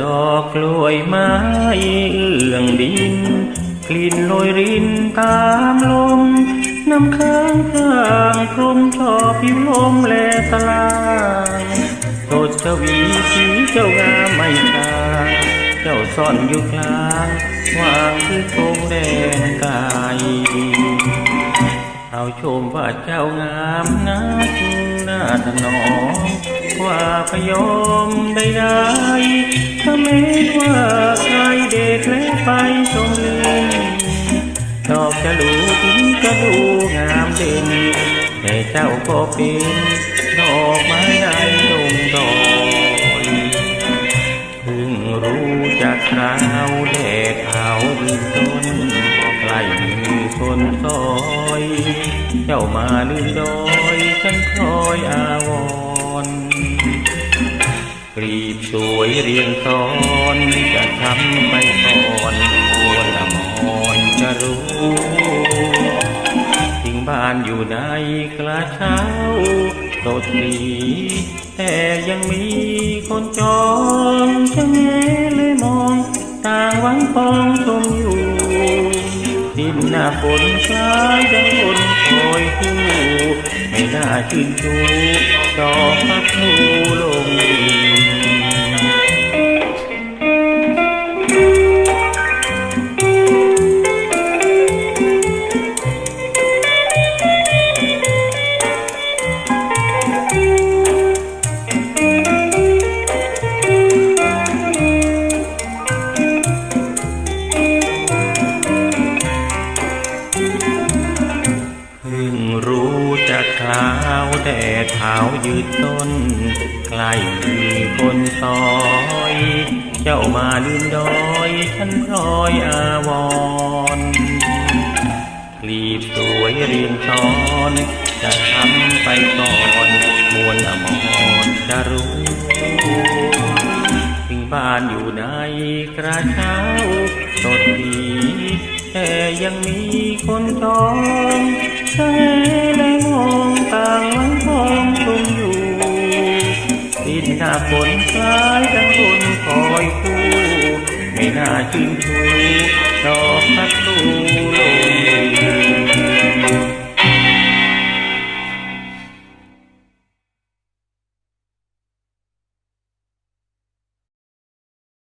ดอกกล้วยไม้เอื้องดิน กลิ่นโรยรินตามลม น้ำค้างข้างพรมชอบผิวลมแลตลางโสดชวีสีเจ้างามไม่ทางเจ้าซ่อนอยู่กลางวางคือโคงแดงกายเราชมว่าเจ้างามนักหน้าถนอมว่าพยอมได้ได้ ถ้าไม่ว่าใครเด็กเล็กไปชมลืมดอกจะลูทิ้งจะดูงามเด่นแต่เจ้าก็เป็นดอกไม้ในดงดอยเพิ่งรู้จากคราวแดดเผาดินต้นใกล้มีคนซอย เจ้ามาลืมดอยฉันคอยอาวรณ์ รีบสวยเรียงซ้อนจะทำไปก่อนควรอมรจะรู้ทิ้งบ้านอยู่ในกระเช้าสดสีแต่ยังมีคนจองจะแงเลยมองต่างหวังปองชมอยู่ดินหน้าฝนคล้ายดังคนคอยคู่ น่าชื่นชูดอกพักทูลงดินเพิ่งรู้จากคราวแดดเผายืดต้นใกล้มีคนซอย เจ้ามาลืมดอยฉันพลอยอาวรณ์กลีบสวยเรียงซ้อน จะทำไปก่อนมวลอมรจะรู้ถึงบ้านอยู่ในกระเช้าสดดีแต่ยังมีคนจองแช่าชื่นชูดอกพัดตูลงดิน